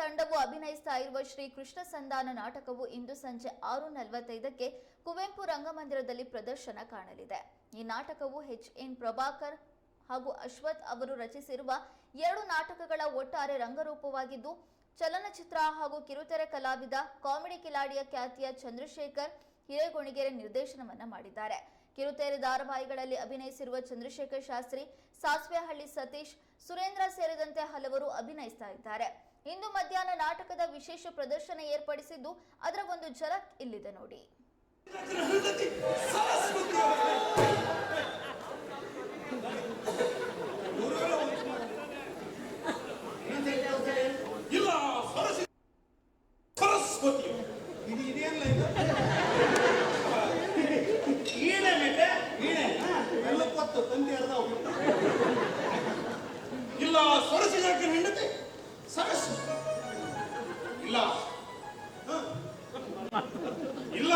ತಂಡವು ಅಭಿನಯಿಸ್ತಾ ಇರುವ ಶ್ರೀ ಕೃಷ್ಣ ಸಂಧಾನ ನಾಟಕವು ಇಂದು ಸಂಜೆ ಆರು ನಲವತ್ತೈದಕ್ಕೆ ಕುವೆಂಪು ರಂಗಮಂದಿರದಲ್ಲಿ ಪ್ರದರ್ಶನ ಕಾಣಲಿದೆ. ಈ ನಾಟಕವು ಎಚ್ ಎನ್ ಪ್ರಭಾಕರ್ ಹಾಗೂ ಅಶ್ವಥ್ ಅವರು ರಚಿಸಿರುವ ಎರಡು ನಾಟಕಗಳ ಒಟ್ಟಾರೆ ರಂಗರೂಪವಾಗಿದ್ದು, ಚಲನಚಿತ್ರ ಹಾಗೂ ಕಿರುತೆರೆ ಕಲಾವಿದ, ಕಾಮಿಡಿ ಕಿಲಾಡಿಯ ಖ್ಯಾತಿಯ ಚಂದ್ರಶೇಖರ್ ಹಿರೇಗೊಣಿಗೆರೆ ನಿರ್ದೇಶನವನ್ನ ಮಾಡಿದ್ದಾರೆ. ಕಿರುತೆರೆ ಧಾರಾವಾಹಿಗಳಲ್ಲಿ ಅಭಿನಯಿಸಿರುವ ಚಂದ್ರಶೇಖರ್ ಶಾಸ್ತ್ರಿ, ಸಾಸ್ವೆಹಳ್ಳಿ ಸತೀಶ್, ಸುರೇಂದ್ರ ಸೇರಿದಂತೆ ಹಲವರು ಅಭಿನಯಿಸ್ತಾ ಇದ್ದಾರೆ. ಇಂದು ಮಧ್ಯಾಹ್ನ ನಾಟಕದ ವಿಶೇಷ ಪ್ರದರ್ಶನ ಏರ್ಪಡಿಸಿದ್ದು ಅದರ ಒಂದು ಝಲಕ್ ಇಲ್ಲಿದೆ ನೋಡಿ. ಇಲ್ಲ ಹೆಂಡತಿ? ಸರಸ್ ಇಲ್ಲ? ಇಲ್ಲ?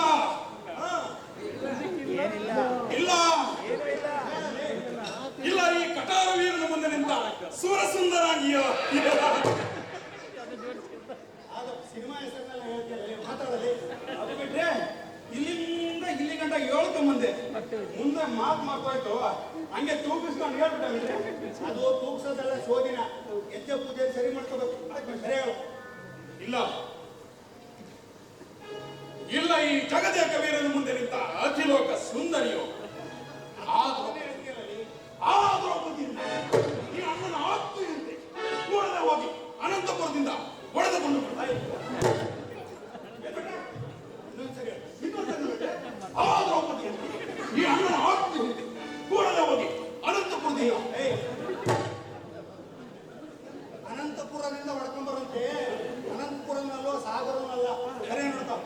ಇಲ್ಲ. ಇಲ್ಲ, ಈ ಕಟಾರ ವೀರನ ಮುಂದೆ ನಿಂತ ಸುರಸುಂದರಾಗಿಯ. ಅದು ಸಿನಿಮಾ ಹೆಸರನ್ನೆಲ್ಲ ಹೇಳ್ತಿಲ್ಲ ಮಾತಾಡಲಿ ಅದು ಬಿಟ್ರೆ ಇಲ್ಲಿಂದ ಇಲ್ಲಿ ಗಂಟ ಹೇಳ್ಕೊಂಬಂದೆ ಮುಂದೆ ಮಾತು ಮಾತಾಯ್ತು ಹಂಗೆ ತೂಗಿಸ್ಕೊಂಡು ಹೇಳ್ಬಿಟ್ಟ ಅದು ಇಲ್ಲ. ಇಲ್ಲ ಈ ಜಗದೇ ವೀರನ ಮುಂದೆ ನಿಂತ ಅತಿಲೋಕ ಸುಂದರಿಯೋ. ಆ ದ್ರೌಪದಿ ಆ ದ್ರೌಪದಿಯಿಂದ ಈ ಅಣ್ಣನ ಆತ್ಮೀಯಂತೆ ಕೂಡಲೇ ಹೋಗಿ ಅನಂತಪುರದಿಂದ ಹೊಡೆದುಕೊಂಡು ದ್ರೌಪದಿಯಂತೆ ಈ ಅಣ್ಣನ ಆತ್ಮೀಯಂತೆ ಕೂಡಲೇ ಹೋಗಿ ಅನಂತಪುರದಿಂದ ಅನಂತಪುರದಿಂದ ಹೊಡ್ಕೊಂಬರಂತೆ ಅನಂತಪುರನಲ್ಲೋ ಸಾಗರನಲ್ಲ ಸರಿ ನೋಡ್ತಾ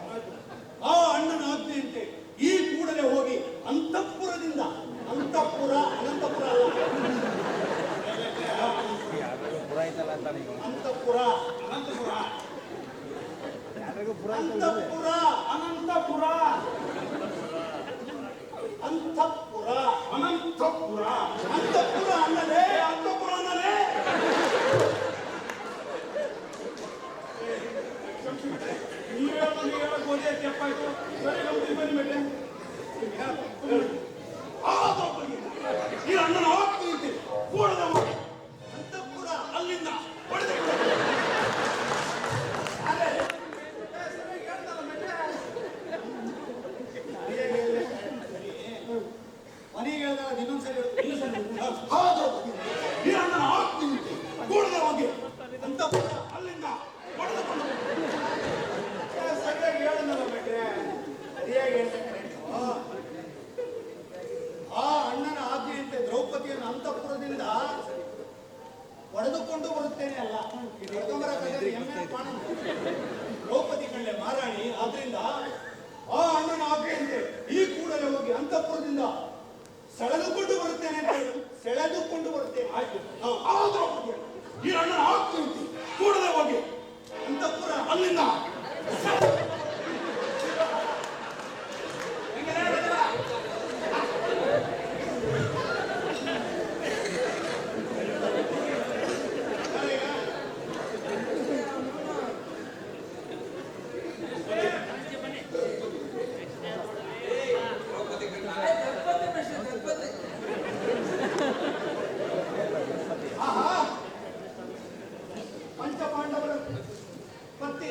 ಆ ಅಣ್ಣನ ಆಜ್ಞೆಯಂತೆ ಈ ಕೂಡಲೇ ಹೋಗಿ ಅಂತಃಪುರದಿಂದ ಅಂತಃಪುರ ಅನಂತಪುರ ಅಲ್ಲ ಅಂತಃಪುರ ಅನಂತಪುರ ಅಂತಃಪುರ ಅನಂತಪುರ ಅಂತಃಪುರ ಅನಂತಪುರ ಅಂತಃಪುರ ಅನ್ನಲೇ ಅಂತಃಪುರ ಅನ್ನಲೇ ನೀವು ಹೇಳೋದು ಹೇಳಕ್ ಹೋದ್ರೆ ತಪ್ಪಾಯ್ತು ಸರಿ ನಮ್ದು ಬನ್ನಿ ಬಿಟ್ರೆ ಆ ಈ ಅಣ್ಣನ ಹೋಗ್ತೀನಿ ಕೂಡಲೇ ದ್ರೌಪದಿಯಿಂದ ಈ ಅಣ್ಣನ ಆತ್ಮೀಯಂತೆ ಕೂಡಲೇ ಹೋಗಿ ಅಂತ ಅಲ್ಲಿಂದ ಹೊಡೆದುಕೊಂಡು ಸರಿಯಾಗಿ ಹೇಳನಲ್ಲ ಬಿಟ್ರೆ ಸರಿಯಾಗಿ ಹೇಳ್ತಾರೆ ಆ ಅಣ್ಣನ ಆಜ್ಞೆಯಂತೆ ದ್ರೌಪದಿಯನ್ನು ಅಂತಃಪುರದಿಂದ ಹೊಡೆದುಕೊಂಡು ಬರುತ್ತೇನೆ ಅಲ್ಲ ದ್ರೌಪದಿ ಕಳ್ಳೆ ಮಾರಾಣಿ ಆದ್ರಿಂದ ಆ ಅಣ್ಣನ ಆಜ್ಞೆಯಂತೆ ಈ ಕೂಡಲೇ ಹೋಗಿ ಅಂತಃಪುರದಿಂದ ಸೆಳೆದುಕೊಂಡು ಬರುತ್ತೇನೆ ಅಂತ ಹೇಳಿ. ಸೆಳೆದುಕೊಂಡು ಬರುತ್ತೇನೆ. ಆಯ್ತು. ಹಾ. ಹೋಗಿ. ಈ ಅಣ್ಣನ ಆತ್ಮೀಯಂತೆ ಕೂಡಲೇ ಹೋಗಿ. ಅಂತಃಪುರ ಅಲ್ಲಿಂದ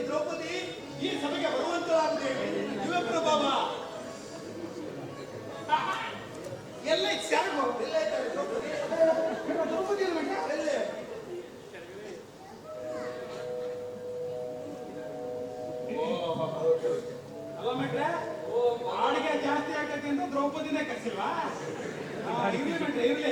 ದ್ರೌಪದಿ ಈ ಸಭೆಗೆ ಬರುವಂತರಾಗುತ್ತೇವೆ ಯುವ ಪ್ರಭಾವ. ಎಲ್ಲ ಶಾರ್ಗೋ ಎಲ್ಲ ಇದ್ದಾರೆ ದ್ರೌಪದಿ? ದ್ರೌಪದಿ ಎಲ್ಲೇ ಅಲ್ಲ ಓ ಬಾಡಿಗೆ ಜಾಸ್ತಿ ಆಗತ್ತೆ ಅಂತ ದ್ರೌಪದಿನೇ ಕರ್ಸಿಲ್ವಾ? ಇರ್ಲಿ ಬಿಟ್ರೆ ಇರ್ಲಿ.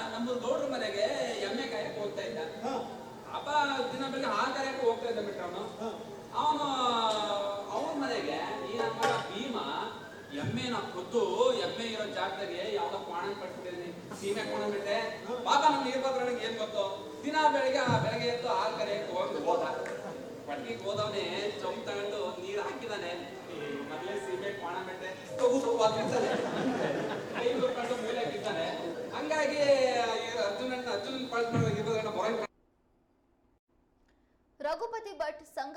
ದಿನ ಬಗ್ಗೆ ಆ ಕರೆಯಕ್ಕೆ ಹೋಗ್ತಾ ಇದ್ದ ಬಿಟ್ಟ ಅವನು. ಅವನು ಮನೆಗೆ ಈ ನಮ್ಮ ಭೀಮ ಎಮ್ಮೆನ ಕೊದ್ದು ಎಮ್ಮೆ ಇರೋ ಜಾಗದಾಗೆ ಯಾವ್ದೋ ಕೋಣ ಕಟ್ಬಿಟ್ಟಿದ್ದೀನಿ ಸೀಮೆ ಕೋಣ ಬಿಟ್ಟೆ. ಪಾಪ ನಮ್ಗೆ ಇರ್ಬೋದ್ರಣ್ಣಗೆ ಏನ್ ಗೊತ್ತು? ದಿನ ಬೆಳಿಗ್ಗೆ ಆ ಬೆಳಗ್ಗೆ ಎದ್ದು ಹಾಲು ಕರೆಯಕ್ಕೆ ಹೋಗಿ ಹೋದ. ಪಟ್ಟಿಗೆ ಹೋದವನೇ ಚೌಕ್ ತಗೊಂಡು ನೀರ್ ಹಾಕಿದಾನೆ. ಮೊದಲೇ ಸೀಮೆ ಕೋಣ ಬಿಟ್ಟೆ. ಐದು ವಾದಿಸ್ತಾನೆ ಕೈ ಮುರ್ಕೊಂಡು ಮೂಲೆ ಹಾಕಿದ್ದಾನೆ ಹಂಗಾಗಿ ಅರ್ಜುನನ್ನ ಅರ್ಜುನ್ ಪಾಲ್ಕೊಂಡು બટ સંઘ